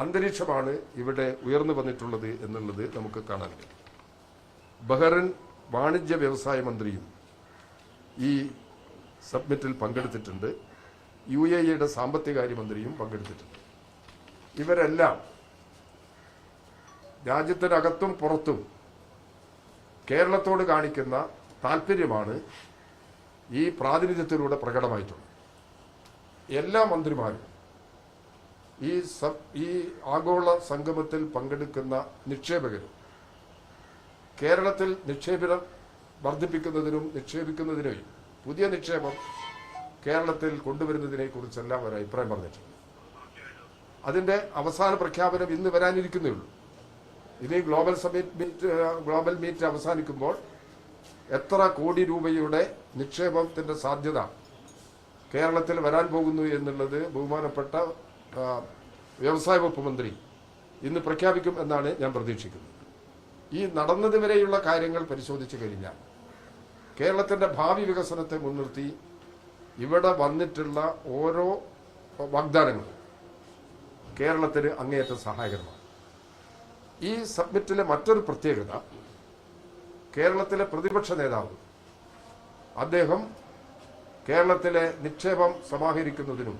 അന്തരീക്ഷമാണ് ഇവിടെ ഉയർന്നു വന്നിട്ടുള്ളത് എന്നുള്ളത് നമുക്ക് കാണാൻ കഴിയും. ബഹറിൻ വാണിജ്യ വ്യവസായ മന്ത്രിയും ഈ സബ്മിറ്റിൽ പങ്കെടുത്തിട്ടുണ്ട്. യു എ ഇയുടെ സാമ്പത്തികാര്യമന്ത്രിയും പങ്കെടുത്തിട്ടുണ്ട്. ഇവരെല്ലാം രാജ്യത്തിനകത്തും പുറത്തും കേരളത്തോട് കാണിക്കുന്ന താല്പര്യമാണ് ഈ പ്രാതിനിധ്യത്തിലൂടെ പ്രകടമായിട്ടുള്ളത്. എല്ലാ മന്ത്രിമാരും ഈ ഈ ആഗോള സംഗമത്തിൽ പങ്കെടുക്കുന്ന നിക്ഷേപകരും കേരളത്തിൽ നിക്ഷേപം വർദ്ധിപ്പിക്കുന്നതിനും നിക്ഷേപിക്കുന്നതിനും പുതിയ നിക്ഷേപം കേരളത്തിൽ കൊണ്ടുവരുന്നതിനെ കുറിച്ചെല്ലാം ഒരു അഭിപ്രായം പറഞ്ഞിട്ടുണ്ട്. അതിന്റെ അവസാന പ്രഖ്യാപനം ഇന്ന് വരാനിരിക്കുന്നേ ഉള്ളൂ. ഇനി global summit meet global meet അവസാനിക്കുമ്പോൾ എത്ര കോടി രൂപയുടെ നിക്ഷേപത്തിന്റെ സാധ്യത കേരളത്തിൽ വരാൻ പോകുന്നു എന്നുള്ളത് ബഹുമാനപ്പെട്ട വ്യവസായ വകുപ്പ് മന്ത്രി ഇന്ന് പ്രഖ്യാപിക്കും എന്നാണ് ഞാൻ പ്രതീക്ഷിക്കുന്നത്. ഈ നടന്നതുവരെയുള്ള കാര്യങ്ങൾ പരിശോധിച്ചു കഴിഞ്ഞാൽ കേരളത്തിന്റെ ഭാവി വികസനത്തെ മുൻനിർത്തി ഇവിടെ വന്നിട്ടുള്ള ഓരോ വാഗ്ദാനങ്ങളും കേരളത്തിന് അങ്ങേയറ്റം സഹായകരമാണ്. ഈ സബ്മിറ്റിലെ മറ്റൊരു പ്രത്യേകത കേരളത്തിലെ പ്രതിപക്ഷ നേതാവ് അദ്ദേഹം കേരളത്തിലെ നിക്ഷേപം സമാഹരിക്കുന്നതിനും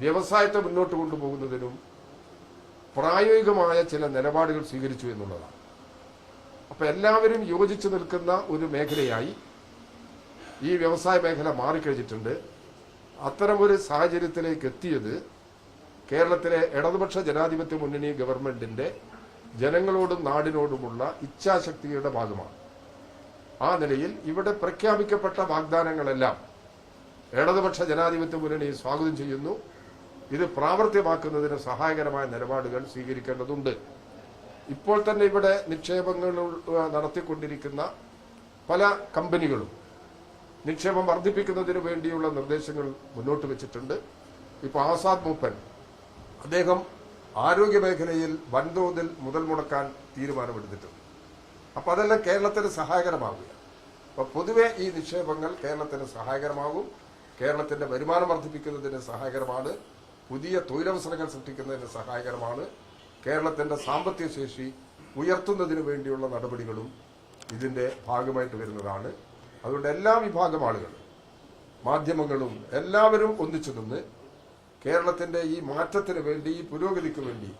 വ്യവസായത്തെ മുന്നോട്ട് കൊണ്ടുപോകുന്നതിനും പ്രായോഗികമായ ചില നിലപാടുകൾ സ്വീകരിച്ചു എന്നുള്ളതാണ്. അപ്പൊ എല്ലാവരും യോജിച്ചു നിൽക്കുന്ന ഒരു മേഖലയായി ഈ വ്യവസായ മേഖല മാറിക്കഴിഞ്ഞിട്ടുണ്ട്. അത്തരമൊരു സാഹചര്യത്തിലേക്ക് എത്തിയത് കേരളത്തിലെ ഇടതുപക്ഷ ജനാധിപത്യ മുന്നണി ഗവൺമെന്റിന്റെ ജനങ്ങളോടും നാടിനോടുമുള്ള ഇച്ഛാശക്തിയുടെ ഭാഗമാണ്. ആ നിലയിൽ ഇവിടെ പ്രഖ്യാപിക്കപ്പെട്ട വാഗ്ദാനങ്ങളെല്ലാം ഇടതുപക്ഷ ജനാധിപത്യ മുന്നണി സ്വാഗതം ചെയ്യുന്നു. ഇത് പ്രാവർത്തികമാക്കുന്നതിന് സഹായകരമായ നിലപാടുകൾ സ്വീകരിക്കേണ്ടതുണ്ട്. ഇപ്പോൾ തന്നെ ഇവിടെ നിക്ഷേപങ്ങൾ നടത്തിക്കൊണ്ടിരിക്കുന്ന പല കമ്പനികളും നിക്ഷേപം വർദ്ധിപ്പിക്കുന്നതിന് വേണ്ടിയുള്ള നിർദ്ദേശങ്ങൾ മുന്നോട്ട് വെച്ചിട്ടുണ്ട്. ഇപ്പോൾ ആസാദ് മൂപ്പൻ അദ്ദേഹം ആരോഗ്യ മേഖലയിൽ വൻതോതിൽ മുതൽ മുടക്കാൻ തീരുമാനമെടുത്തിട്ടുണ്ട്. അപ്പോൾ അതെല്ലാം കേരളത്തിന് സഹായകരമാവുക അപ്പോൾ പൊതുവെ ഈ നിക്ഷേപങ്ങൾ കേരളത്തിന് സഹായകരമാകും. കേരളത്തിന്റെ വരുമാനം വർദ്ധിപ്പിക്കുന്നതിന് സഹായകരമാണ്. പുതിയ തൊഴിലവസരങ്ങൾ സൃഷ്ടിക്കുന്നതിന് സഹായകരമാണ് കേരളത്തിന്റെ സാമ്പത്തിക ശേഷി ഉയർത്തുന്നതിന് വേണ്ടിയുള്ള നടപടികളും ഇതിന്റെ ഭാഗമായിട്ട് വരുന്നതാണ്. അതുകൊണ്ട് എല്ലാ വിഭാഗം ആളുകളും മാധ്യമങ്ങളും എല്ലാവരും ഒന്നിച്ചു നിന്ന് കേരളത്തിന്റെ ഈ മാറ്റത്തിന് വേണ്ടി ഈ പുരോഗതിക്ക് വേണ്ടി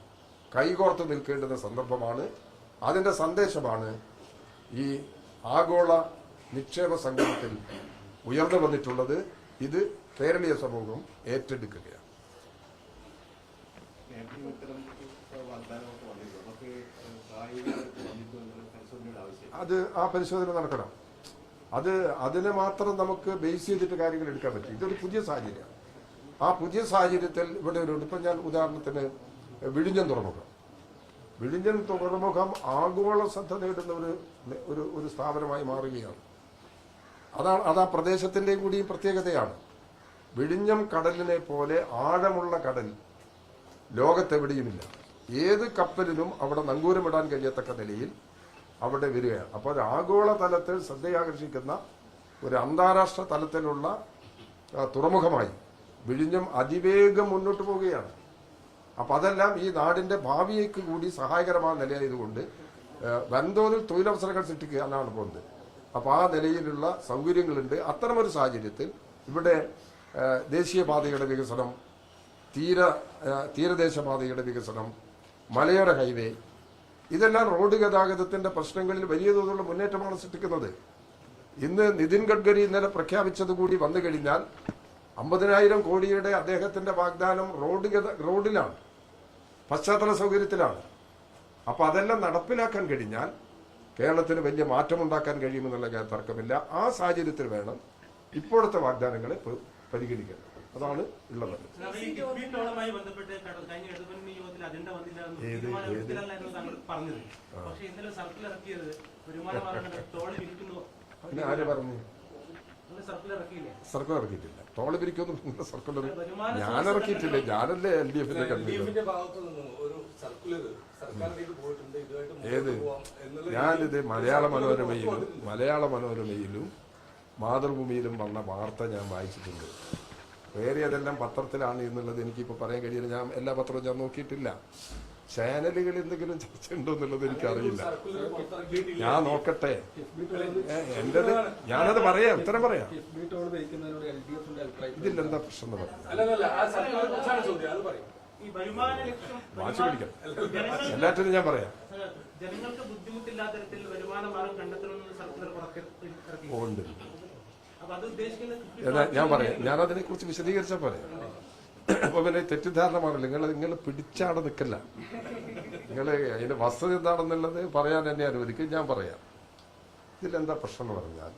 കൈകോർത്ത് നിൽക്കേണ്ടുന്ന സന്ദർഭമാണ്. അതിന്റെ സന്ദേശമാണ് ഈ ആഗോള നിക്ഷേപ സംഗമത്തിൽ ഉയർന്നു വന്നിട്ടുള്ളത്. ഇത് കേരളീയ സമൂഹം ഏറ്റെടുക്കുകയാണ് നേരത്തെ ഇത്തരം വാഗ്ദാനമൊക്കെ വന്നിരുന്നു അതൊക്കെ പ്രായോഗികമായിട്ട് വന്നിട്ടുണ്ടോ എന്നുള്ള പരിശോധനയുടെ ആവശ്യം അത് ആ പരിശോധന നടക്കണം. അത് അതിനെ മാത്രം നമുക്ക് ബേസ് ചെയ്തിട്ട് കാര്യങ്ങൾ എടുക്കാൻ പറ്റും. ഇതൊരു പുതിയ സാഹചര്യമാണ് ആ പുതിയ സാഹചര്യത്തിൽ ഇവിടെ ഒരു ഇപ്പം ഞാൻ ഉദാഹരണത്തിന് വിഴിഞ്ഞം തുറമുഖം. വിഴിഞ്ഞം തുറമുഖം ആഗോള ശ്രദ്ധ നേടുന്ന ഒരു ഒരു ഒരു സ്ഥാപനമായി മാറുകയാണ്. അതാണ് അത് ആ പ്രദേശത്തിന്റെയും കൂടി പ്രത്യേകതയാണ്. വിഴിഞ്ഞം കടലിനെ പോലെ ആഴമുള്ള കടൽ ലോകത്തെവിടെയുമില്ല. ഏത് കപ്പലിനും അവിടെ നങ്കൂരമിടാൻ കഴിയത്തക്ക നിലയിൽ അവിടെ വരികയാണ്. അപ്പോൾ ഒരു ആഗോള തലത്തിൽ ശ്രദ്ധയാകർഷിക്കുന്ന ഒരു അന്താരാഷ്ട്ര തലത്തിലുള്ള തുറമുഖമായി വിഴിഞ്ഞം അതിവേഗം മുന്നോട്ട് പോവുകയാണ്. അപ്പം അതെല്ലാം ഈ നാടിന്റെ ഭാവിയേക്ക് കൂടി സഹായകരമായ നിലയായതുകൊണ്ട് വൻതോതിൽ തൊഴിലവസരങ്ങൾ സൃഷ്ടിക്കുക എന്നാണ് പോകുന്നത്. അപ്പോൾ ആ നിലയിലുള്ള സൗകര്യങ്ങളുണ്ട്. അത്തരമൊരു സാഹചര്യത്തിൽ ഇവിടെ ദേശീയപാതയുടെ വികസനം തീര തീരദേശപാതയുടെ വികസനം മലയോര ഹൈവേ ഇതെല്ലാം റോഡ് ഗതാഗതത്തിന്റെ പ്രശ്നങ്ങളിൽ വലിയ തോതിലുള്ള മുന്നേറ്റമാണ് സൃഷ്ടിക്കുന്നത്. ഇന്ന് നിതിൻ ഗഡ്കരി ഇന്നലെ പ്രഖ്യാപിച്ചത് കൂടി വന്നു കഴിഞ്ഞാൽ അമ്പതിനായിരം കോടിയുടെ അദ്ദേഹത്തിന്റെ വാഗ്ദാനം റോഡ് റോഡിലാണ് പശ്ചാത്തല സൗകര്യത്തിലാണ്. അപ്പോൾ അതെല്ലാം നടപ്പിലാക്കാൻ കഴിഞ്ഞാൽ കേരളത്തിന് വലിയ മാറ്റമുണ്ടാക്കാൻ കഴിയുമെന്നുള്ള തർക്കമില്ല. ആ സാഹചര്യത്തിൽ വേണം ഇപ്പോഴത്തെ വാഗ്ദാനങ്ങളെ പ- പരിഗണിക്കാൻ അതാണ് ഉള്ളത്. പിന്നെ ആര് പറഞ്ഞു? സർക്കുലർ ഇറക്കിയിട്ടില്ല. ടോൾ പിരിക്കൊന്നും സർക്കുലർ ഞാൻ ഇറക്കിയിട്ടില്ല. ഞാനല്ലേ എൽ ഡി എഫിന്റെ ഏത്? ഞാനിത് മലയാള മനോരമയിലും മലയാള മനോരമയിലും മാതൃഭൂമിയിലും വന്ന വാർത്ത ഞാൻ വായിച്ചിട്ടുണ്ട്. വേറിയതെല്ലാം പത്രത്തിലാണ് എന്നുള്ളത് എനിക്കിപ്പോൾ പറയാൻ കഴിയില്ല. ഞാൻ എല്ലാ പത്രവും ഞാൻ നോക്കിയിട്ടില്ല. ചാനലുകൾ എന്തെങ്കിലും ചർച്ച ഉണ്ടോ എന്നുള്ളത് എനിക്കറിയില്ല. ഞാൻ നോക്കട്ടെ. എന്റേത് ഞാനത് പറയാം ഉത്തരം പറയാം. ഇതിലെന്താ പ്രശ്നം എന്ന് പറയും. വാശി പിടിക്കാം എല്ലാറ്റിനും ഞാൻ പറയാം. ജനങ്ങൾക്ക് ബുദ്ധിമുട്ടില്ലാത്ത തരത്തിൽ വരുമാന മാർഗം കണ്ടെത്തണമെന്ന് സർക്കുലർ ഉണ്ട് അപ്പൊ അത് ഉദ്ദേശിക്കുന്നത് കിഫ്ബി എന്നാ ഞാൻ പറയാം. ഞാൻ അതിനെ കുറിച്ച് വിശദീകരിച്ചാൽ പറയാം. അപ്പൊ പിന്നെ തെറ്റിദ്ധാരണമാണല്ലോ നിങ്ങൾ നിങ്ങൾ പിടിച്ചാടെ നിൽക്കല്ല നിങ്ങൾ അതിന്റെ വസ്തുത എന്താണെന്നുള്ളത് പറയാൻ എന്നെ അനുവദിക്കും ഞാൻ പറയാം. ഇതിലെന്താ പ്രശ്നം എന്ന് പറഞ്ഞാൽ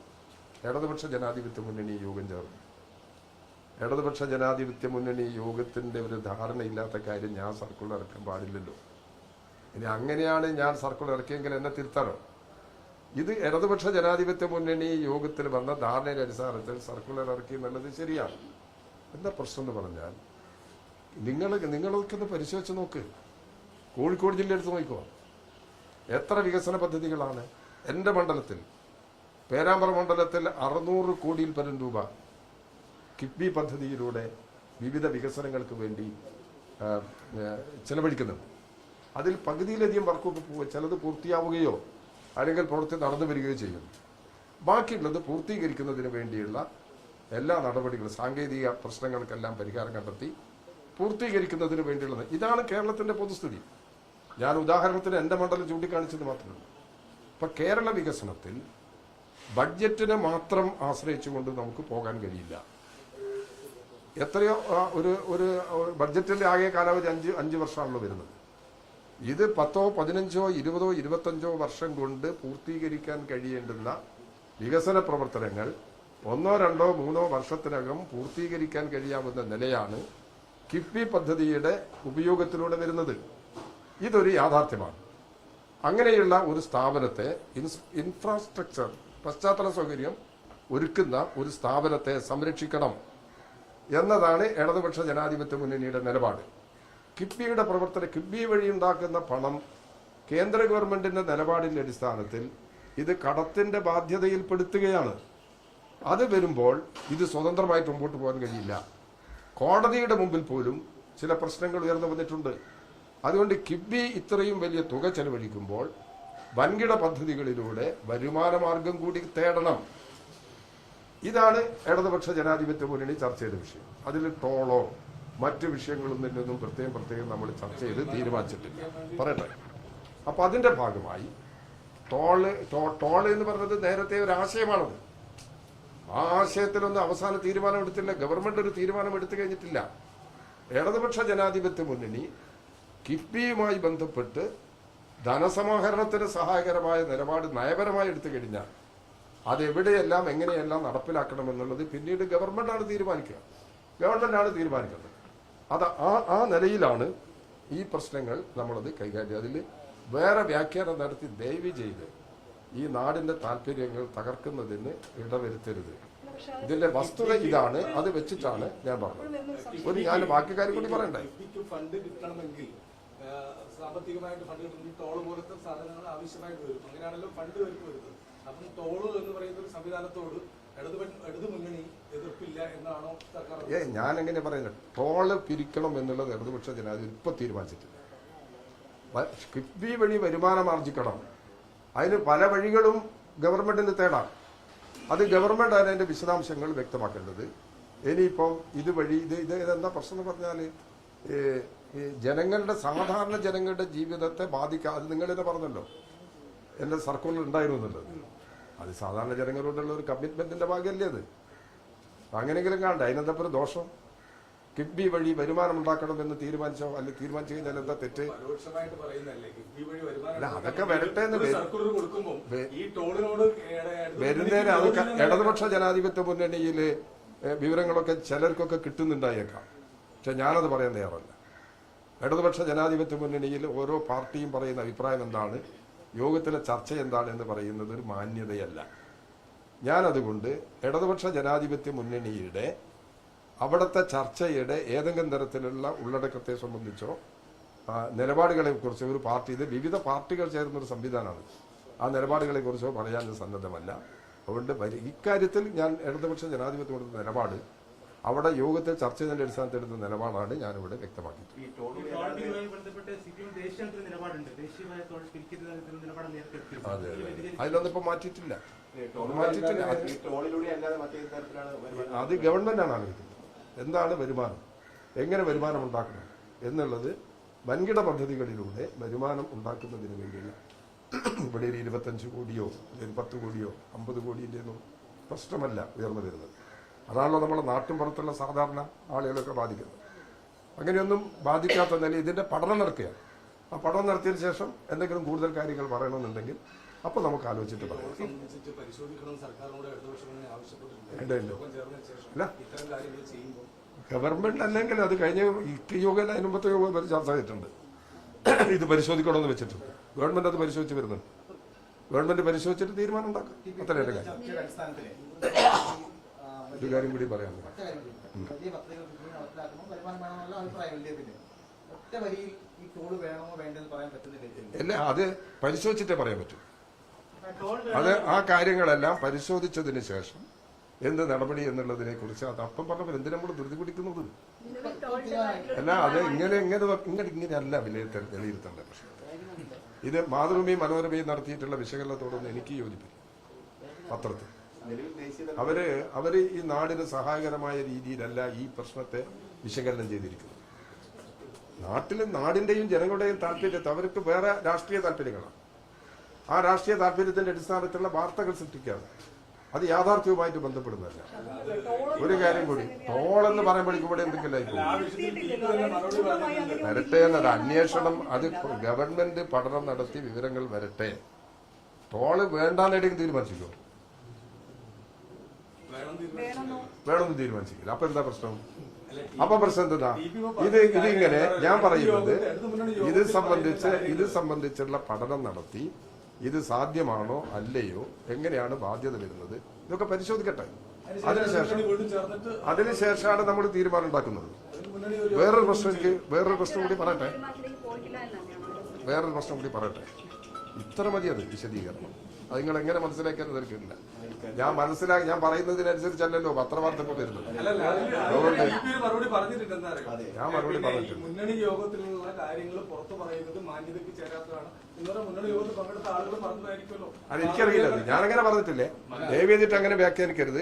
ഇടതുപക്ഷ ജനാധിപത്യ മുന്നണി യോഗം ചേർന്നു. ഇടതുപക്ഷ ജനാധിപത്യ മുന്നണി യോഗത്തിന്റെ ഒരു ധാരണയില്ലാത്ത കാര്യം ഞാൻ സർക്കുലർ ഇറക്കാൻ പാടില്ലല്ലോ. ഇനി അങ്ങനെയാണ് ഞാൻ സർക്കുലർ ഇറക്കിയെങ്കിൽ എന്നെ തിരുത്താനോ? ഇത് ഇടതുപക്ഷ ജനാധിപത്യ മുന്നണി യോഗത്തിൽ വന്ന ധാരണയുടെ അടിസ്ഥാനത്തിൽ സർക്കുലർ ഇറക്കി എന്നുള്ളത് ശരിയാണ്. എന്താ പ്രശ്നം എന്ന് പറഞ്ഞാൽ നിങ്ങൾ നിങ്ങളൊക്കെ പരിശോധിച്ച് നോക്ക്. കോഴിക്കോട് ജില്ല എടുത്ത് നോക്കിക്കോ. എത്ര വികസന പദ്ധതികളാണ്. എന്റെ മണ്ഡലത്തിൽ പേരാമ്പ്ര മണ്ഡലത്തിൽ അറുന്നൂറ് കോടിയിൽ പരം രൂപ കിഡ്നി പദ്ധതിയിലൂടെ വിവിധ വികസനങ്ങൾക്ക് വേണ്ടി ചെലവഴിക്കുന്നുണ്ട്. അതിൽ പകുതിയിലധികം വർക്കൊക്കെ ചിലത് പൂർത്തിയാവുകയോ അല്ലെങ്കിൽ പ്രവൃത്തി നടന്നു വരികയോ ചെയ്യുന്നു. ബാക്കിയുള്ളത് പൂർത്തീകരിക്കുന്നതിന് വേണ്ടിയുള്ള എല്ലാ നടപടികളും സാങ്കേതിക പ്രശ്നങ്ങൾക്കെല്ലാം പരിഹാരം കണ്ടെത്തി പൂർത്തീകരിക്കുന്നതിന് വേണ്ടിയുള്ളത്. ഇതാണ് കേരളത്തിന്റെ പൊതുസ്ഥിതി. ഞാൻ ഉദാഹരണത്തിന് എന്റെ മണ്ഡലം ചൂണ്ടിക്കാണിച്ചത് മാത്രമേ ഉള്ളൂ. ഇപ്പൊ കേരള വികസനത്തിൽ ബഡ്ജറ്റിനെ മാത്രം ആശ്രയിച്ചുകൊണ്ട് നമുക്ക് പോകാൻ കഴിയില്ല. എത്രയോ ഒരു ഒരു ബഡ്ജറ്റിന്റെ ആകെ കാലാവധി അഞ്ച് അഞ്ച് വർഷമാണല്ലോ വരുന്നത്. ഇത് പത്തോ പതിനഞ്ചോ ഇരുപതോ ഇരുപത്തഞ്ചോ വർഷം കൊണ്ട് പൂർത്തീകരിക്കാൻ കഴിയേണ്ടുന്ന വികസന പ്രവർത്തനങ്ങൾ ഒന്നോ രണ്ടോ മൂന്നോ വർഷത്തിനകം പൂർത്തീകരിക്കാൻ കഴിയാവുന്ന നിലയാണ് കിഫ്ബി പദ്ധതിയുടെ ഉപയോഗത്തിലൂടെ വരുന്നത്. ഇതൊരു യാഥാർത്ഥ്യമാണ്. അങ്ങനെയുള്ള ഒരു സ്ഥാപനത്തെ ഇൻഫ്രാസ്ട്രക്ചർ പശ്ചാത്തല സൗകര്യം ഒരുക്കുന്ന ഒരു സ്ഥാപനത്തെ സംരക്ഷിക്കണം എന്നതാണ് ഇടതുപക്ഷ ജനാധിപത്യ മുന്നണിയുടെ നിലപാട്. കിഫ്ബിയുടെ പ്രവർത്തനം കിഫ്ബി വഴി ഉണ്ടാക്കുന്ന പണം കേന്ദ്ര ഗവൺമെന്റിന്റെ നിലപാടിന്റെ അടിസ്ഥാനത്തിൽ ഇത് കടത്തിന്റെ ബാധ്യതയിൽപ്പെടുത്തുകയാണ്. അത് വരുമ്പോൾ ഇത് സ്വതന്ത്രമായിട്ട് മുമ്പോട്ട് പോകാൻ കഴിയില്ല. കോടതിയുടെ മുമ്പിൽ പോലും ചില പ്രശ്നങ്ങൾ ഉയർന്നു വന്നിട്ടുണ്ട്. അതുകൊണ്ട് കിഫ്ബി ഇത്രയും വലിയ തുക ചെലവഴിക്കുമ്പോൾ വൻകിട പദ്ധതികളിലൂടെ വരുമാന മാർഗം കൂടി തേടണം. ഇതാണ് ഇടതുപക്ഷ ജനാധിപത്യ മുന്നണി ചർച്ച ചെയ്ത വിഷയം. അതിൽ ടോളോ മറ്റു വിഷയങ്ങളൊന്നും നിന്നും പ്രത്യേകം പ്രത്യേകം നമ്മൾ ചർച്ച ചെയ്ത് തീരുമാനിച്ചിട്ടില്ല. പറയട്ടെ? അപ്പൊ അതിന്റെ ഭാഗമായി ടോൾ ടോൾ എന്ന് പറഞ്ഞത് നേരത്തെ ഒരു ആശയമാണത്. ആ ആശയത്തിലൊന്നും അവസാന തീരുമാനം എടുത്തില്ല ഗവൺമെന്റ് ഒരു തീരുമാനം എടുത്തു കഴിഞ്ഞിട്ടില്ല. ഇടതുപക്ഷ ജനാധിപത്യ മുന്നണി കിഫ്ബിയുമായി ബന്ധപ്പെട്ട് ധനസമാഹരണത്തിന് സഹായകരമായ നിലപാട് നയപരമായി എടുത്തു കഴിഞ്ഞാൽ അതെവിടെയെല്ലാം എങ്ങനെയെല്ലാം നടപ്പിലാക്കണമെന്നുള്ളത് പിന്നീട് ഗവൺമെന്റാണ് തീരുമാനിക്കുക. ഗവൺമെന്റാണ് തീരുമാനിക്കുന്നത് അത് ആ ആ നിലയിലാണ് ഈ പ്രശ്നങ്ങൾ നമ്മളത് കൈകാര്യം. അതിൽ വേറെ വ്യാഖ്യാനം നടത്തി ദയവ് ചെയ്ത് ഈ നാടിന്റെ താല്പര്യങ്ങൾ തകർക്കുന്നതിന് ഇടവരുത്തരുത്. ഇതിന്റെ വസ്തുത ഇതാണ് അത് വെച്ചിട്ടാണ് ഞാൻ പറഞ്ഞത്. ഒരു ഞാൻ ബാക്കി കാര്യം കൂടി പറയണ്ടേ? ഫണ്ട് സാമ്പത്തികമായിട്ട് ഫണ്ട് കിട്ടണമെങ്കിൽ ടോൾ പോലത്തെ സാധനങ്ങൾ ആവശ്യമായിട്ട് വരും. അങ്ങനെയാണല്ലോ ഫണ്ട് വരുന്നത്. അപ്പം ടോൾ എന്ന് പറയുന്ന ഒരു സംവിധാനത്തോട് ഏ ഞാൻ എങ്ങനെ പറയുന്നത് ടോൾ പിരിക്കണം എന്നുള്ളത് ഇടതുപക്ഷ ജനാധിപത്യം ഇപ്പൊ തീരുമാനിച്ചിട്ടില്ല. കിഫ്ബി വഴി വരുമാനം ആർജിക്കണം. അതിന് പല വഴികളും ഗവൺമെന്റിന് തേടാം. അത് ഗവൺമെന്റ് ആണ് അതിന്റെ വിശദാംശങ്ങൾ വ്യക്തമാക്കേണ്ടത്. ഇനിയിപ്പം ഇതുവഴി ഇത് ഇത് ഇതെന്താ പ്രശ്നം എന്ന് പറഞ്ഞാൽ ജനങ്ങളുടെ സാധാരണ ജനങ്ങളുടെ ജീവിതത്തെ ബാധിക്കാതെ അത് നിങ്ങൾ തന്നെ പറഞ്ഞല്ലോ. എന്റെ സർക്കുലർ ഉണ്ടായിരുന്നു എന്നുള്ളത്. അത് സാധാരണ ജനങ്ങളോടുള്ള ഒരു കമ്മിറ്റ്മെന്റിന്റെ ഭാഗമല്ലേ അത്? അങ്ങനെയെങ്കിലും കാണണ്ട അതിനെന്താ ഒരു ദോഷം? കിഡ്ബി വഴി വരുമാനം ഉണ്ടാക്കണമെന്ന് തീരുമാനിച്ചോ? അല്ലെങ്കിൽ തീരുമാനിച്ചു കഴിഞ്ഞാൽ എന്താ തെറ്റ്? അതൊക്കെ വരട്ടെ എന്ന് വരുന്നതിന് അതൊക്കെ ഇടതുപക്ഷ ജനാധിപത്യ മുന്നണിയിൽ വിവരങ്ങളൊക്കെ ചിലർക്കൊക്കെ കിട്ടുന്നുണ്ടായേക്കാം. പക്ഷെ ഞാനത് പറയാൻ തയ്യാറല്ല. ഇടതുപക്ഷ ജനാധിപത്യ മുന്നണിയിൽ ഓരോ പാർട്ടിയും പറയുന്ന അഭിപ്രായം എന്താണ്? യോഗത്തിലെ ചർച്ച എന്താണ് എന്ന് പറയുന്നത് ഒരു മാന്യതയല്ല. ഞാനതുകൊണ്ട് ഇടതുപക്ഷ ജനാധിപത്യ മുന്നണിയുടെ അവിടുത്തെ ചർച്ചയുടെ ഏതെങ്കിലും തരത്തിലുള്ള ഉള്ളടക്കത്തെ സംബന്ധിച്ചോ നിലപാടുകളെ കുറിച്ചോ ഒരു പാർട്ടി ഇത് വിവിധ പാർട്ടികൾ ചേർന്ന ഒരു സംവിധാനമാണ്. ആ നിലപാടുകളെ കുറിച്ചോ പറയാൻ സന്നദ്ധമല്ല. അതുകൊണ്ട് ഇക്കാര്യത്തിൽ ഞാൻ ഇടതുപക്ഷ ജനാധിപത്യം കൊടുത്ത നിലപാട് അവിടെ യോഗത്തിൽ ചർച്ച ചെയ്തതിന്റെ അടിസ്ഥാനത്തിൽ എടുത്ത നിലപാടാണ് ഞാനിവിടെ വ്യക്തമാക്കിയത് നേരത്തെ അതെ അതിലൊന്നിപ്പോ മാറ്റിയിട്ടില്ല. മാറ്റിയിട്ടില്ല. അത് ഗവൺമെന്റാണ് ആലോചിക്കുന്നത്. എന്താണ് വരുമാനം? എങ്ങനെ വരുമാനം ഉണ്ടാക്കണം? എന്നുള്ളത് വൻകിട പദ്ധതികളിലൂടെ വരുമാനം ഉണ്ടാക്കുന്നതിന് വേണ്ടിയുള്ള ഇവിടെ ഒരു ഇരുപത്തഞ്ച് കോടിയോ ഒരു പത്ത് കോടിയോ അമ്പത് കോടിന്റെ ഒന്നും പ്രശ്നമല്ല ഉയർന്നു വരുന്നത്. അതാണല്ലോ നമ്മുടെ നാട്ടിൻ പുറത്തുള്ള സാധാരണ ആളുകളൊക്കെ ബാധിക്കുന്നത്. അങ്ങനെയൊന്നും ബാധിക്കാത്ത നില ഇതിന്റെ പഠനം നടക്കുകയാണ് ആ പഠനം നടത്തിയതിന് ശേഷം എന്തെങ്കിലും കൂടുതൽ കാര്യങ്ങൾ പറയണമെന്നുണ്ടെങ്കിൽ അപ്പോൾ നമുക്ക് ആലോചിച്ചിട്ട് പറയാം. അല്ല. യോഗം ഗവൺമെന്റ് അല്ലെങ്കിൽ അത് കഴിഞ്ഞ ഇക്ക് യോഗം അതിന് മുമ്പത്തെ യോഗം വരെ ചർച്ച ചെയ്തിട്ടുണ്ട്. ഇത് പരിശോധിക്കണമെന്ന് വെച്ചിട്ടുണ്ട്. ഗവൺമെന്റ് അത് പരിശോധിച്ച് വരുന്നുണ്ട്. ഗവൺമെന്റ് പരിശോധിച്ചിട്ട് തീരുമാനം ഉണ്ടാക്കും. അത്രയുടെ കാര്യം. ഒരു കാര്യം കൂടി പറയാം. വലിയ പദ്ധതികൾ വരുമാനം വേണമെന്നുള്ള അഭിപ്രായം ഒറ്റ വരിയിൽ ഈ വേണമോ വേണ്ടെന്ന് പറയാൻ പറ്റുന്നില്ല അല്ല അത് പരിശോധിച്ചിട്ടേ പറയാൻ പറ്റൂ. അത് ആ കാര്യങ്ങളെല്ലാം പരിശോധിച്ചതിന് ശേഷം എന്ത് നടപടി എന്നുള്ളതിനെ കുറിച്ച് അത് അപ്പം പറഞ്ഞപ്പോൾ എന്തിനാ നമ്മൾ ധൃതി പിടിക്കുന്നത്? അല്ല അത് ഇങ്ങനെ ഇങ്ങനെ ഇങ്ങനെ ഇങ്ങനെയല്ല വിലയിരുത്തൽ വിലയിരുത്തേണ്ട പക്ഷെ ഇത് മാതൃഭൂമി മനോരമയും നടത്തിയിട്ടുള്ള വിശകലനത്തോടൊന്നും എനിക്ക് യോജിപ്പില്ല പത്രത്തിൽ അവർ അവർ ഈ നാടിന് സഹായകരമായ രീതിയിലല്ല ഈ പ്രശ്നത്തെ വിശകലനം ചെയ്തിരിക്കുന്നത്. നാട്ടിലും നാടിന്റെയും ജനങ്ങളുടെയും താല്പര്യത്തെ അവർക്ക് വേറെ രാഷ്ട്രീയ താല്പര്യങ്ങളാണ്. ആ രാഷ്ട്രീയ താല്പര്യത്തിന്റെ അടിസ്ഥാനത്തിലുള്ള വാർത്തകൾ സൃഷ്ടിക്കാതെ അത് യാഥാർത്ഥ്യവുമായിട്ട് ബന്ധപ്പെടുന്നതല്ല. ഒരു കാര്യം കൂടി ടോൾ എന്ന് പറയുമ്പോഴേക്കും ഇവിടെ എന്തെങ്കിലും വരട്ടെ എന്നത് അന്വേഷണം അത് ഗവൺമെന്റ് പഠനം നടത്തി വിവരങ്ങൾ വരട്ടെ. ടോൾ വേണ്ടാന്നെടുക്കും തീരുമാനിച്ചിരിക്കും വേണമെന്ന് തീരുമാനിച്ചില്ല അപ്പൊ എന്താ പ്രശ്നം? അപ്പൊ പ്രശ്നം എന്താ? ഇത് ഇത് ഇങ്ങനെ ഞാൻ പറയുന്നത് ഇത് സംബന്ധിച്ച് ഇത് സംബന്ധിച്ചുള്ള പഠനം നടത്തി ഇത് സാധ്യമാണോ അല്ലയോ എങ്ങനെയാണ് ബാധ്യത വരുന്നത് ഇതൊക്കെ പരിശോധിക്കട്ടെ. അതിനുശേഷം അതിനുശേഷമാണ് നമ്മൾ തീരുമാനം ഉണ്ടാക്കുന്നത്. വേറൊരു പ്രശ്നം എനിക്ക് വേറൊരു പ്രശ്നം കൂടി പറയട്ടെ. വേറൊരു പ്രശ്നം കൂടി പറയട്ടെ. ഇത്ര മതി അത് വിശദീകരണം. അത് നിങ്ങൾ എങ്ങനെ മനസ്സിലാക്കാൻ തിരക്കില്ല ഞാൻ മനസ്സിലാക്കി ഞാൻ പറയുന്നതിനനുസരിച്ചല്ലല്ലോ പത്രവാർത്ത ഇപ്പൊ വരുന്നത്. അതുകൊണ്ട് ഞാൻ മറുപടി പറഞ്ഞിട്ടുണ്ട്. മുന്നണി യോഗത്തിലുള്ള കാര്യങ്ങൾ പുറത്തു പറയുന്നത് മാന്യതയ്ക്ക് ചേരാത്തതാണ്. അത് എനിക്കറിയില്ല ഞാനങ്ങനെ പറഞ്ഞിട്ടില്ലേ? ദയവ് ചെയ്തിട്ട് അങ്ങനെ വ്യാഖ്യാനിക്കരുത്.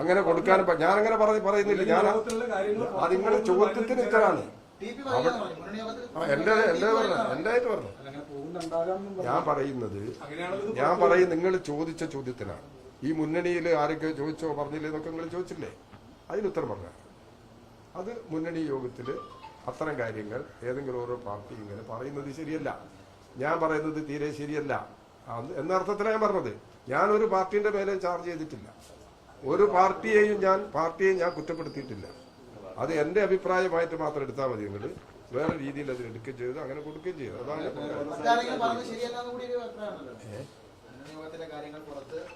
അങ്ങനെ കൊടുക്കാൻ ഞാനങ്ങനെ പറഞ്ഞു പറയുന്നില്ല. ഞാൻ യോഗത്തിലുള്ള കാര്യങ്ങൾ അത് നിങ്ങളുടെ ചോദ്യത്തിന് ഇത്തരാണ് എന്റെ എന്റെ പറഞ്ഞു? എന്റെ ആയിട്ട് പറഞ്ഞു? ഞാൻ പറയുന്നത് ഞാൻ പറയും നിങ്ങൾ ചോദിച്ച ചോദ്യത്തിനാണ്. ഈ മുന്നണിയിൽ ആരൊക്കെ ചോദിച്ചോ പറഞ്ഞില്ലേ എന്നൊക്കെ നിങ്ങൾ ചോദിച്ചില്ലേ? അതിന് ഉത്തരം പറഞ്ഞു അത് മുന്നണി യോഗത്തിൽ അത്തരം കാര്യങ്ങൾ ഏതെങ്കിലും ഓരോ പാർട്ടി ഇങ്ങനെ പറയുന്നത് ശരിയല്ല. ഞാൻ പറയുന്നത് തീരെ ശരിയല്ല. എന്ന അർത്ഥത്തിലാണ് ഞാൻ പറഞ്ഞത്. ഞാൻ ഒരു പാർട്ടിന്റെ മേലെ ചാർജ് ചെയ്തിട്ടില്ല. ഒരു പാർട്ടിയെയും ഞാൻ പാർട്ടിയെ ഞാൻ കുറ്റപ്പെടുത്തിയിട്ടില്ല. അത് എന്റെ അഭിപ്രായമായിട്ട് മാത്രം എടുത്താൽ മതി നിങ്ങൾ വേറെ രീതിയിൽ അത് എടുക്കുകയും ചെയ്തു അങ്ങനെ കൊടുക്കുകയും ചെയ്തു. അതാണ്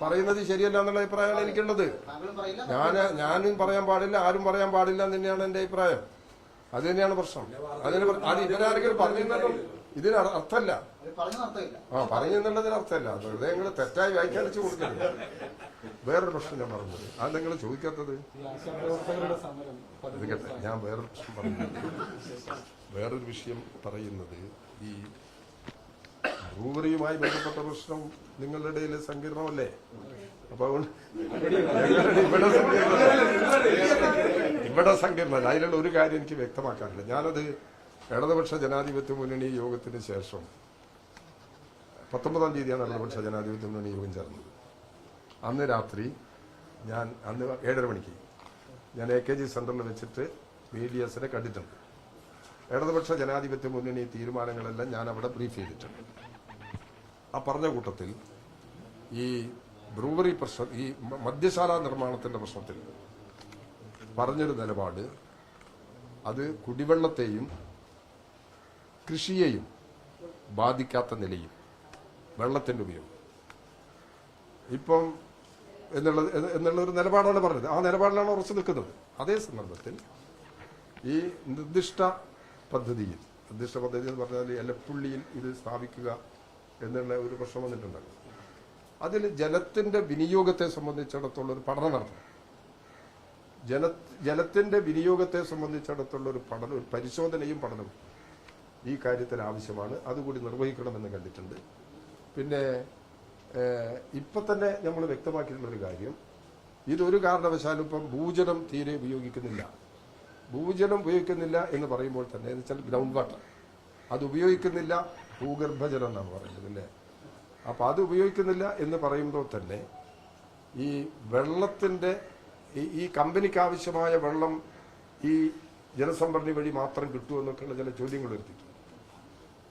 പറയുന്നത് ശരിയല്ല എന്നുള്ള അഭിപ്രായമാണ് എനിക്കുള്ളത്. ഞാൻ ഞാനും പറയാൻ പാടില്ല ആരും പറയാൻ പാടില്ല എന്ന് തന്നെയാണ് എന്റെ അഭിപ്രായം. അത് തന്നെയാണ് പ്രശ്നം. അതിന് അത് ഇവരാരെങ്കിലും പറഞ്ഞിരുന്നാലും ഇതിന് അർ- അർത്ഥമല്ല. ആ പറഞ്ഞു എന്നുള്ളതിന് അർത്ഥമല്ല. വെറുതെ നിങ്ങൾ തെറ്റായി വ്യാഖ്യാനിച്ചു കൊടുക്കരുത്. വേറൊരു പ്രശ്നം ഞാൻ പറഞ്ഞത്. അത് നിങ്ങൾ ചോദിക്കാത്തത്? ഞാൻ വേറൊരു പ്രശ്നം പറയുന്നത് വേറൊരു വിഷയം പറയുന്നത് ഈ ബ്രൂവറിയുമായി ബന്ധപ്പെട്ട പ്രശ്നം നിങ്ങളുടെ ഇടയിൽ സങ്കീർണമല്ലേ? അപ്പൊ അതുകൊണ്ട് ഞങ്ങളുടെ ഇവിടെ സങ്കീർണ ഇവിടെ അതിലുള്ള ഒരു കാര്യം എനിക്ക് വ്യക്തമാക്കാറില്ല ഞാനത് ഇടതുപക്ഷ ജനാധിപത്യ മുന്നണി യോഗത്തിന് ശേഷം പത്തൊമ്പതാം തീയതിയാണ് ഇടതുപക്ഷ ജനാധിപത്യ മുന്നണി യോഗം ചേർന്നത്. അന്ന് രാത്രി ഞാൻ അന്ന് ഏഴര മണിക്ക് ഞാൻ എ കെ ജി സെന്ററിൽ വെച്ചിട്ട് ബി ഡി എസിനെ കണ്ടിട്ടുണ്ട്. ഇടതുപക്ഷ ജനാധിപത്യ മുന്നണി തീരുമാനങ്ങളെല്ലാം ഞാൻ അവിടെ ബ്രീഫ് ചെയ്തിട്ടുണ്ട്. ആ പറഞ്ഞ കൂട്ടത്തിൽ ഈ ബ്രൂവറി പ്രശ്നം ഈ മദ്യശാല നിർമ്മാണത്തിന്റെ പ്രശ്നത്തിൽ പറഞ്ഞൊരു നിലപാട് അത് കുടിവെള്ളത്തെയും കൃഷിയെയും ബാധിക്കാത്ത നിലയിൽ വെള്ളത്തിന്റെ ഉപയോഗം. ഇപ്പം എന്നുള്ളത് എന്ന് എന്നുള്ള ഒരു നിലപാടാണ് പറഞ്ഞത്. ആ നിലപാടിലാണ് ഉറച്ചു നിൽക്കുന്നത്. അതേ സന്ദർഭത്തിൽ ഈ നിർദ്ദിഷ്ട പദ്ധതിയിൽ നിർദ്ദിഷ്ട പദ്ധതി എന്ന് പറഞ്ഞാൽ എലപ്പുള്ളിയിൽ ഇത് സ്ഥാപിക്കുക എന്നുള്ള ഒരു പ്രശ്നം വന്നിട്ടുണ്ടല്ലോ അതിൽ ജലത്തിന്റെ വിനിയോഗത്തെ സംബന്ധിച്ചിടത്തോളം ഒരു പഠനം നടത്തണം. ജല ജലത്തിന്റെ വിനിയോഗത്തെ സംബന്ധിച്ചിടത്തുള്ള ഒരു പഠനം ഒരു പരിശോധനയും പഠനവും ഈ കാര്യത്തിൽ ആവശ്യമാണ്. അതുകൂടി നിർവഹിക്കണമെന്ന് കണ്ടിട്ടുണ്ട്. പിന്നെ ഇപ്പം തന്നെ നമ്മൾ വ്യക്തമാക്കിയിട്ടുള്ളൊരു കാര്യം ഇതൊരു കാരണവശാലും ഇപ്പം ഭൂജലം തീരെ ഉപയോഗിക്കുന്നില്ല. ഭൂജലം ഉപയോഗിക്കുന്നില്ല എന്ന് പറയുമ്പോൾ തന്നെ എന്ന് വെച്ചാൽ ഗ്രൗണ്ട് വാട്ടർ അത് ഉപയോഗിക്കുന്നില്ല ഭൂഗർഭജലം എന്നാണ് പറയുന്നത് അല്ലേ? അപ്പൊ അത് ഉപയോഗിക്കുന്നില്ല എന്ന് പറയുമ്പോൾ തന്നെ ഈ വെള്ളത്തിന്റെ ഈ- കമ്പനിക്ക് ആവശ്യമായ വെള്ളം ഈ ജലസംഭരണി വഴി മാത്രം കിട്ടുമെന്നൊക്കെയുള്ള ചില ചോദ്യങ്ങൾ വരുത്തിയിട്ടുണ്ട്.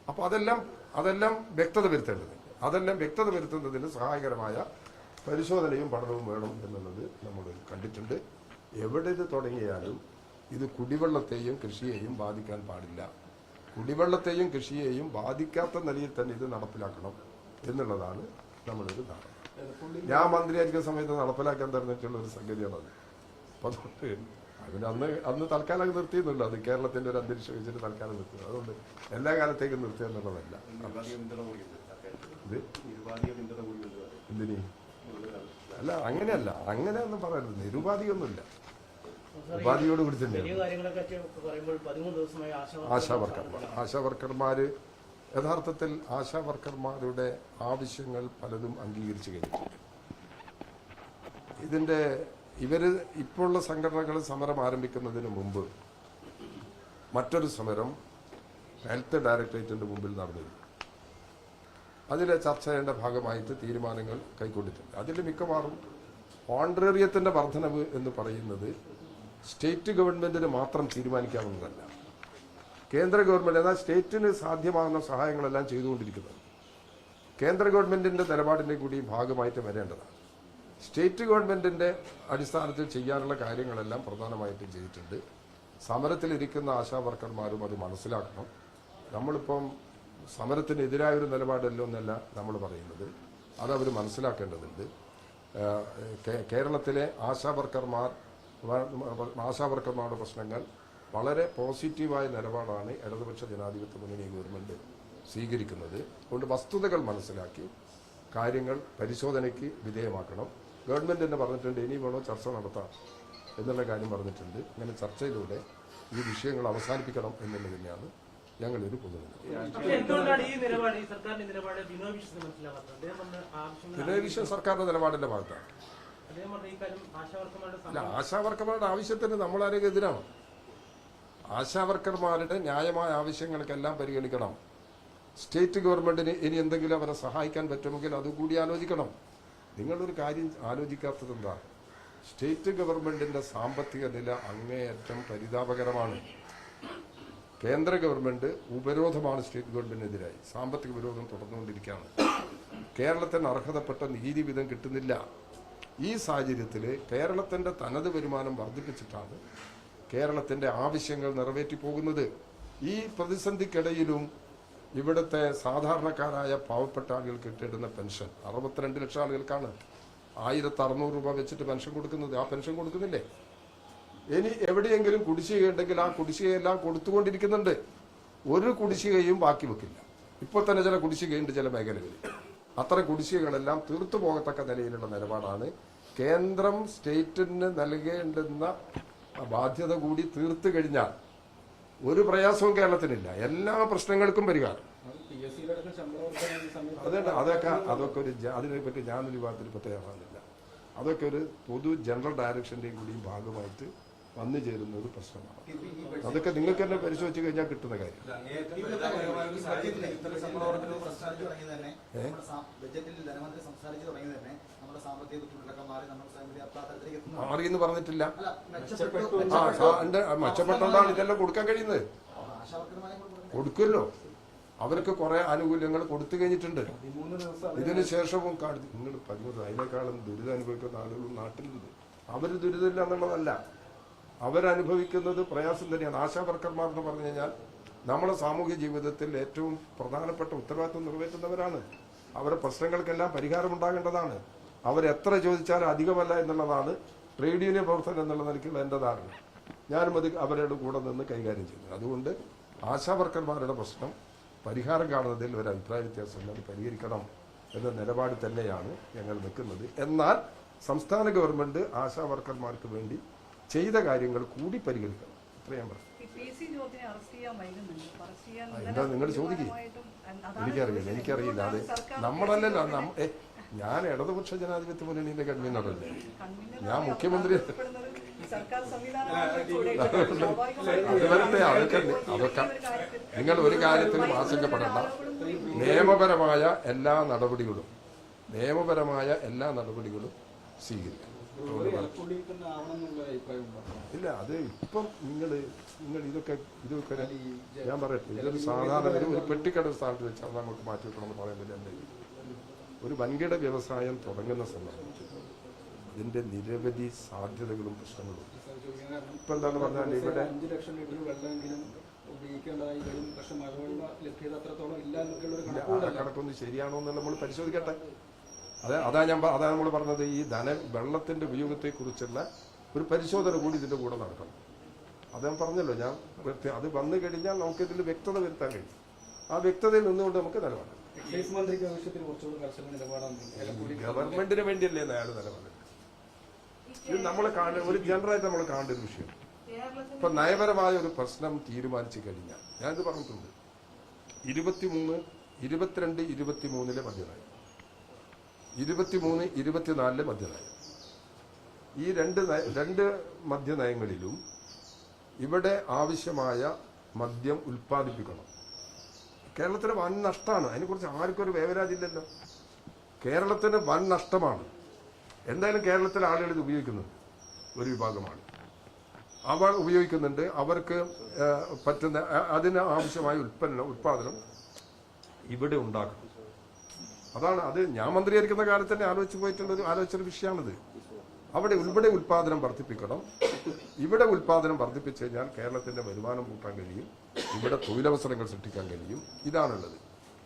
അപ്പൊ അതെല്ലാം അതെല്ലാം വ്യക്തത വരുത്തേണ്ടതുണ്ട്. അതെല്ലാം വ്യക്തത വരുത്തുന്നതിന് സഹായകരമായ പരിശോധനയും പഠനവും വേണം എന്നുള്ളത് നമ്മൾ കണ്ടിട്ടുണ്ട്. എവിടെ ഇത് തുടങ്ങിയാലും ഇത് കുടിവെള്ളത്തെയും കൃഷിയെയും ബാധിക്കാൻ പാടില്ല. കുടിവെള്ളത്തെയും കൃഷിയെയും ബാധിക്കാത്ത നിലയിൽ തന്നെ ഇത് നടപ്പിലാക്കണം എന്നുള്ളതാണ് നമ്മളൊരു ധാരണ. ഞാൻ മന്ത്രിയായിരിക്കുന്ന സമയത്ത് നടപ്പിലാക്കാൻ തന്നിട്ടുള്ള ഒരു സംഗതിയാണത് അപ്പൊ അതുകൊണ്ട് അതിന് അന്ന് അന്ന് തൽക്കാലം നിർത്തിയെന്നില്ല അത് കേരളത്തിന്റെ ഒരു അന്തരീക്ഷം വെച്ചിട്ട് തൽക്കാലം നിർത്തി. അതുകൊണ്ട് എല്ലാ കാലത്തേക്കും നിർത്തി എന്നുള്ളതല്ല. അല്ല അങ്ങനെയല്ല. അങ്ങനെ ഒന്നും പറയരുത്. നിരുപാധികമൊന്നുമില്ല ഉപാധിയോട് കൂടി തന്നെയാണ്. ആശാ വർക്കർമാർ ആശാ വർക്കർമാര് യഥാർത്ഥത്തിൽ ആശാ വർക്കർമാരുടെ ആവശ്യങ്ങൾ പലതും അംഗീകരിച്ചു കഴിഞ്ഞിട്ടുണ്ട്. ഇതിന്റെ ഇവർ ഇപ്പോഴുള്ള സംഘടനകൾ സമരം ആരംഭിക്കുന്നതിന് മുമ്പ് മറ്റൊരു സമരം ഹെൽത്ത് ഡയറക്ടറേറ്റിന്റെ മുമ്പിൽ നടന്നിരുന്നു. അതിലെ ചർച്ചയുടെ ഭാഗമായിട്ട് തീരുമാനങ്ങൾ കൈക്കൊണ്ടിട്ടുണ്ട്. അതിൽ മിക്കവാറും ഓൺറേറിയത്തിന്റെ വർധനവ് എന്ന് പറയുന്നത് സ്റ്റേറ്റ് ഗവൺമെന്റിന് മാത്രം തീരുമാനിക്കാവുന്നതല്ല. കേന്ദ്ര ഗവൺമെന്റ് എന്നാൽ സ്റ്റേറ്റിന് സാധ്യമാകുന്ന സഹായങ്ങളെല്ലാം ചെയ്തുകൊണ്ടിരിക്കുന്നത്. കേന്ദ്ര ഗവൺമെന്റിന്റെ നിലപാടിന്റെ കൂടി ഭാഗമായിട്ട് വരേണ്ടതാണ്. സ്റ്റേറ്റ് ഗവൺമെന്റിന്റെ അടിസ്ഥാനത്തിൽ ചെയ്യാനുള്ള കാര്യങ്ങളെല്ലാം പ്രധാനമായിട്ടും ചെയ്തിട്ടുണ്ട്. സമരത്തിലിരിക്കുന്ന ആശാ വർക്കർമാരും അത് മനസ്സിലാക്കണം. നമ്മളിപ്പം സമരത്തിനെതിരായ ഒരു നിലപാടല്ലോ എന്നല്ല നമ്മൾ പറയുന്നത്. അതവർ മനസ്സിലാക്കേണ്ടതുണ്ട്. കേരളത്തിലെ ആശാ വർക്കർമാർ വ- ആശാ പ്രശ്നങ്ങൾ. വളരെ പോസിറ്റീവായ നിലപാടാണ് ഇടതുപക്ഷ ജനാധിപത്യ മുന്നണി ഗവൺമെന്റ് സ്വീകരിക്കുന്നത്. അതുകൊണ്ട് വസ്തുതകൾ മനസ്സിലാക്കി കാര്യങ്ങൾ പരിശോധനയ്ക്ക് വിധേയമാക്കണം. ഗവൺമെന്റ് തന്നെ പറഞ്ഞിട്ടുണ്ട് ഇനി വേണോ ചർച്ച നടത്താം എന്നുള്ള കാര്യം പറഞ്ഞിട്ടുണ്ട്. അങ്ങനെ ചർച്ചയിലൂടെ ഈ വിഷയങ്ങൾ അവസാനിപ്പിക്കണം എന്നുള്ളത് തന്നെയാണ് ഞങ്ങൾ പൊതുനില പക്ഷേ എന്തുകൊണ്ടാണ് ഈ നിലപാട് ഈ സർക്കാരിന്റെ നിലപാട് ബിനോയ് പറഞ്ഞ സർക്കാരിന്റെ നിലപാടിന്റെ ഭാഗത്താണ്. അല്ല ആശാവർക്കർമാരുടെ ആവശ്യത്തിന് നമ്മളാരൊക്കെ എതിരാണ്. ആശാവർക്കർമാരുടെ ന്യായമായ ആവശ്യങ്ങൾക്കെല്ലാം പരിഗണിക്കണം. സ്റ്റേറ്റ് ഗവൺമെന്റിന് ഇനി എന്തെങ്കിലും അവരെ സഹായിക്കാൻ പറ്റുമെങ്കിൽ അതുകൂടി ആലോചിക്കണം. നിങ്ങളൊരു കാര്യം ആലോചിക്കാത്തത് എന്താ? സ്റ്റേറ്റ് ഗവൺമെന്റിന്റെ സാമ്പത്തിക നില അങ്ങേയറ്റം പരിതാപകരമാണ്. കേന്ദ്ര ഗവൺമെന്റ് ഉപരോധമാണ് സ്റ്റേറ്റ് ഗവൺമെന്റിനെതിരായി. സാമ്പത്തിക വിരോധം തുടർന്നുകൊണ്ടിരിക്കുകയാണ്. കേരളത്തിന് അർഹതപ്പെട്ട നീതി വിധം കിട്ടുന്നില്ല. ഈ സാഹചര്യത്തിൽ കേരളത്തിന്റെ തനത് വരുമാനം വർദ്ധിപ്പിച്ചിട്ടാണ് കേരളത്തിന്റെ ആവശ്യങ്ങൾ നിറവേറ്റി പോകുന്നത്. ഈ പ്രതിസന്ധിക്കിടയിലും ഇവിടുത്തെ സാധാരണക്കാരായ പാവപ്പെട്ട ആളുകൾക്ക് കിട്ടിയിടുന്ന പെൻഷൻ അറുപത്തിരണ്ട് ലക്ഷം ആളുകൾക്കാണ്. ആയിരത്തി അറുന്നൂറ് രൂപ വെച്ചിട്ട് പെൻഷൻ കൊടുക്കുന്നത്. ആ പെൻഷൻ കൊടുക്കുന്നില്ലേ? ഇനി എവിടെയെങ്കിലും കുടിശ്ശികയുണ്ടെങ്കിൽ ആ കുടിശ്ശികയെല്ലാം കൊടുത്തുകൊണ്ടിരിക്കുന്നുണ്ട്. ഒരു കുടിശ്ശികയും ബാക്കി വെക്കില്ല. ഇപ്പോൾ തന്നെ ചില കുടിശ്ശികയുണ്ട് ചില മേഖലകളിൽ. അത്തരം കുടിശ്ശികകളെല്ലാം തീർത്തു പോകത്തക്ക നിലയിലുള്ള നിലപാടാണ്. കേന്ദ്രം സ്റ്റേറ്റിന് നൽകേണ്ടുന്ന ബാധ്യത കൂടി തീർത്തു കഴിഞ്ഞാൽ ഒരു പ്രയാസവും കേരളത്തിനില്ല. എല്ലാ പ്രശ്നങ്ങൾക്കും പരിഹാരം. അതുകൊണ്ട് അതൊക്കെ അതൊക്കെ ഒരു അതിനെപ്പറ്റി അതിനെ പറ്റി ഞാനൊരു വിവാദത്തിൽ പ്രത്യേകമാകുന്നില്ല അതൊക്കെ ഒരു പൊതു ജനറൽ ഡയറക്ഷന്റെയും കൂടിയും ഭാഗമായിട്ട് വന്നു ചേരുന്ന ഒരു പ്രശ്നമാണ്. അതൊക്കെ നിങ്ങൾക്ക് തന്നെ പരിശോധിച്ച് കഴിഞ്ഞാൽ കിട്ടുന്ന കാര്യം. ബഡ്ജറ്റിൽ സംസാരിച്ചു തുടങ്ങിയത് തന്നെ നമ്മുടെ ബഡ്ജറ്റിൽ ധനമന്ത്രി സംസാരിച്ചു നമ്മുടെ സാമ്പത്തിക ബുദ്ധിമുട്ടൊക്കെ മാറി എന്ന് പറഞ്ഞിട്ടില്ല. മെച്ചപ്പെട്ടതാണ് മെച്ചപ്പെട്ടോണ്ടാണ് ഇതെല്ലാം കൊടുക്കാൻ കഴിയുന്നത്. കൊടുക്കുമല്ലോ. അവർക്ക് കുറെ ആനുകൂല്യങ്ങൾ കൊടുത്തു കഴിഞ്ഞിട്ടുണ്ട്. ഇതിനു ശേഷവും നിങ്ങൾ പതിമൂന്ന് അതിനേക്കാളും ദുരിതം അനുഭവിക്കുന്ന ആളുകളും നാട്ടിലുണ്ട്. അവർ ദുരിതമില്ല എന്നുള്ളതല്ല. അവരനുഭവിക്കുന്നത് പ്രയാസം തന്നെയാണ്. ആശാ വർക്കർമാർ എന്ന് പറഞ്ഞു കഴിഞ്ഞാൽ നമ്മുടെ സാമൂഹ്യ ജീവിതത്തിൽ ഏറ്റവും പ്രധാനപ്പെട്ട ഉത്തരവാദിത്വം നിറവേറ്റുന്നവരാണ്. അവരുടെ പ്രശ്നങ്ങൾക്കെല്ലാം പരിഹാരം ഉണ്ടാകേണ്ടതാണ് അവരെത്ര ചോദിച്ചാലും അധികമല്ല എന്നുള്ളതാണ് ട്രേഡ് യൂണിയൻ പ്രവർത്തനം എന്നുള്ള നിലയ്ക്കുള്ള എന്റെ ധാരണ. ഞാനും അത് അവരുടെ കൂടെ നിന്ന് കൈകാര്യം ചെയ്യുന്നു അതുകൊണ്ട് ആശാ വർക്കർമാരുടെ പ്രശ്നം പരിഹാരം കാണുന്നതിൽ ഒരു അഭിപ്രായ വ്യത്യാസം അത് പരിഹരിക്കണം എന്ന നിലപാട് തന്നെയാണ് ഞങ്ങൾ നിൽക്കുന്നത് എന്നാൽ സംസ്ഥാന ഗവൺമെന്റ് ആശാ വർക്കർമാർക്ക് വേണ്ടി ചെയ്ത കാര്യങ്ങൾ കൂടി പരിഗണിക്കണം ഇത്രയും പറഞ്ഞു. എന്താ നിങ്ങൾ ചോദിക്കും? എനിക്കറിയില്ല എനിക്കറിയില്ല. അത് നമ്മളല്ലല്ലോ ഞാൻ ഇടതുപക്ഷ ജനാധിപത്യ മുന്നണിയുടെ കൺവീനറല്ലേ? അല്ലേ ഞാൻ മുഖ്യമന്ത്രി അത് വരട്ടെ അതൊക്കെ അതൊക്കെ നിങ്ങൾ ഒരു കാര്യത്തിലും ആശങ്കപ്പെടേണ്ട. നിയമപരമായ എല്ലാ നടപടികളും നിയമപരമായ എല്ലാ നടപടികളും സ്വീകരിക്കും ഇല്ല അത് ഇപ്പം നിങ്ങൾ നിങ്ങൾ ഇതൊക്കെ ഇതൊക്കെ ഞാൻ പറയട്ടെ ഇതൊരു സാധാരണ ഒരു പെട്ടിക്കട സ്ഥാനത്ത് വെച്ചാൽ അങ്ങോട്ട് മാറ്റി വെക്കണമെന്ന് പറയുന്നില്ല എന്റെ ഒരു വൻകിട വ്യവസായം തുടങ്ങുന്ന സന്ദർഭത്തിൽ ഇതിന്റെ നിരവധി സാധ്യതകളും പ്രശ്നങ്ങളും ഇപ്പം എന്താണ് പറഞ്ഞാൽ ഇവിടെ അഞ്ച് ലക്ഷം ലിറ്റർ വെള്ളമെങ്കിലും ഉപയോഗിക്കേണ്ടതായി വരും. പക്ഷെ മഴവെള്ള ലഭ്യത അത്രത്തോളം ഇല്ല എന്നൊക്കെയുള്ള കണക്കൊന്നും ശരിയാണോ എന്ന് നമ്മൾ പരിശോധിക്കട്ടെ. അതെ അതാ ഞാൻ അതാണ് അതാ നമ്മൾ പറഞ്ഞത് ഈ ധന വെള്ളത്തിന്റെ ഉപയോഗത്തെക്കുറിച്ചുള്ള ഒരു പരിശോധന കൂടി ഇതിന്റെ കൂടെ നടക്കണം. അത് ഞാൻ പറഞ്ഞല്ലോ ഞാൻ അത് വന്നു കഴിഞ്ഞാൽ നമുക്ക് ഇതിൽ വ്യക്തത വരുത്താൻ കഴിയും. ആ വ്യക്തതയിൽ നിന്നുകൊണ്ട് നമുക്ക് നിലപാടാം ഗവൺമെന്റിന് വേണ്ടിയല്ലേ? അയാൾ നിലപാട്? ഇത് നമ്മൾ കാണുന്ന ഒരു ജനറായിട്ട് നമ്മൾ കാണേണ്ട ഒരു വിഷയം. ഇപ്പൊ നയപരമായ ഒരു പ്രശ്നം തീരുമാനിച്ചു കഴിഞ്ഞാൽ ഞാനിത് പറഞ്ഞിട്ടുണ്ട്. ഇരുപത്തിമൂന്ന് ഇരുപത്തിരണ്ട് ഇരുപത്തിമൂന്നിലെ മദ്യനയം ഇരുപത്തിമൂന്ന് ഇരുപത്തിനാലിലെ മദ്യനയം ഈ രണ്ട് രണ്ട് മദ്യനയങ്ങളിലും ഇവിടെ ആവശ്യമായ മദ്യം ഉൽപ്പാദിപ്പിക്കണം. കേരളത്തിന് വൻ നഷ്ടമാണ്. അതിനെക്കുറിച്ച് ആർക്കും ഒരു വേവരാജില്ലല്ലോ കേരളത്തിന് വൻ നഷ്ടമാണ്. എന്തായാലും കേരളത്തിലെ ആളുകൾ ഇത് ഉപയോഗിക്കുന്നുണ്ട്. ഒരു വിഭാഗമാണ്. അവർ ഉപയോഗിക്കുന്നുണ്ട്. അവർക്ക് പറ്റുന്ന അതിന് ആവശ്യമായ ഉൽപ്പന്നം ഉൽപ്പാദനം ഇവിടെ ഉണ്ടാക്കണം അതാണ് അത് ഞാൻ മന്ത്രിയായിരിക്കുന്ന കാലത്ത് തന്നെ ആലോചിച്ച് പോയിട്ടുള്ള ഒരു ആലോചിച്ചൊരു വിഷയമാണിത്. അവിടെ ഇവിടെ ഉൽപാദനം വർദ്ധിപ്പിക്കണം. ഇവിടെ ഉൽപാദനം വർദ്ധിപ്പിച്ചു കഴിഞ്ഞാൽ കേരളത്തിന്റെ വരുമാനം കൂട്ടാൻ കഴിയും. ഇവിടെ തൊഴിലവസരങ്ങൾ സൃഷ്ടിക്കാൻ കഴിയും. ഇതാണുള്ളത്.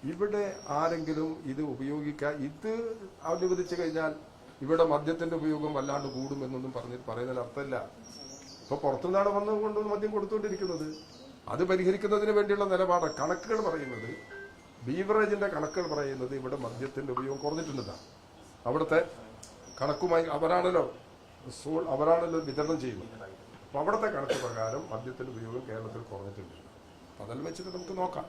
ഇവിടെ ആരെങ്കിലും ഇത് ഉപയോഗിക്കാൻ ഇത് അനുവദിച്ചു കഴിഞ്ഞാൽ ഇവിടെ മദ്യത്തിന്റെ ഉപയോഗം വല്ലാണ്ട് കൂടും എന്നൊന്നും പറഞ്ഞ് പറയുന്നതിന് അർത്ഥമില്ല. ഇപ്പൊ പുറത്തുനിന്നാണ് വന്നുകൊണ്ട് മദ്യം കൊടുത്തുകൊണ്ടിരിക്കുന്നത്. അത് പരിഹരിക്കുന്നതിന് വേണ്ടിയുള്ള നിലപാട് കണക്കുകൾ പറയുന്നത്. ബീവറേജിന്റെ കണക്കുകൾ പറയുന്നത് ഇവിടെ മദ്യത്തിന്റെ ഉപയോഗം കുറഞ്ഞിട്ടുണ്ടെന്നാണ് അവിടുത്തെ കണക്കുമായി അവരാണല്ലോ സോൾ അവരാണല്ലോ വിതരണം ചെയ്യുന്നത്. അപ്പോൾ അവിടുത്തെ കണക്ക് പ്രകാരം മദ്യത്തിന്റെ ഉപയോഗം കേരളത്തിൽ കുറഞ്ഞിട്ടുണ്ട്. അതെല്ലാം വെച്ചിട്ട് നമുക്ക് നോക്കാം.